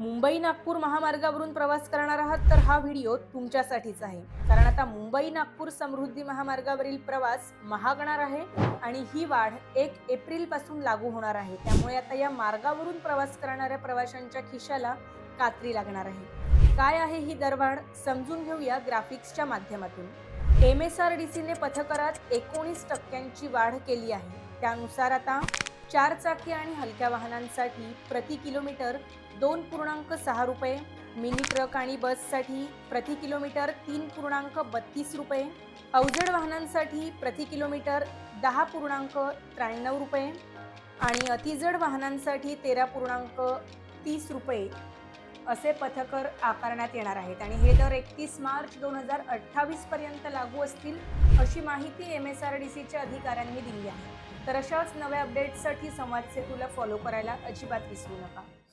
मुंबई नागपूर महामार्गावरून प्रवास करणार आहात तर हा व्हिडिओ तुमच्यासाठीच आहे. कारण आता मुंबई नागपूर समृद्धी महामार्गावरील प्रवास महागणार आहे आणि ही वाढ एक एप्रिलपासून लागू होणार आहे. त्यामुळे आता या मार्गावरून प्रवास करणाऱ्या प्रवाशांच्या खिशाला कात्री लागणार आहे. काय आहे ही दरवाढ? समजून घेऊया ग्राफिक्सच्या माध्यमातून. एम एस आर डी सीने पथकरात एकोणीस टक्क्यांची वाढ केली आहे. त्यानुसार आता चार चाकी आणि हलक्या वाहनांसाठी प्रति किलोमीटर दोन पूर्णांक सहा रुपये मिनी ट्रक आणि बससाठी प्रति किलोमीटर तीन पूर्णांक बत्तीस रुपये अवजड वाहनांसाठी प्रति किलोमीटर दहा पूर्णांक त्र्याण्णव रुपये आणि अतिजड वाहनांसाठी तेरा पूर्णांक तीस रुपये. असे पथकर आकारण्यात येणार आहेत. आणि हे दर एकतीस मार्च दोन हजार अठ्ठावीस पर्यंत लागू असतील अशी माहिती एम एस आर डी सीच्या अधिकाऱ्यांनी दिली आहे. तर अशाच नव्या अपडेट्ससाठी संवाद सेतूला फॉलो करायला अजिबात विसरू नका.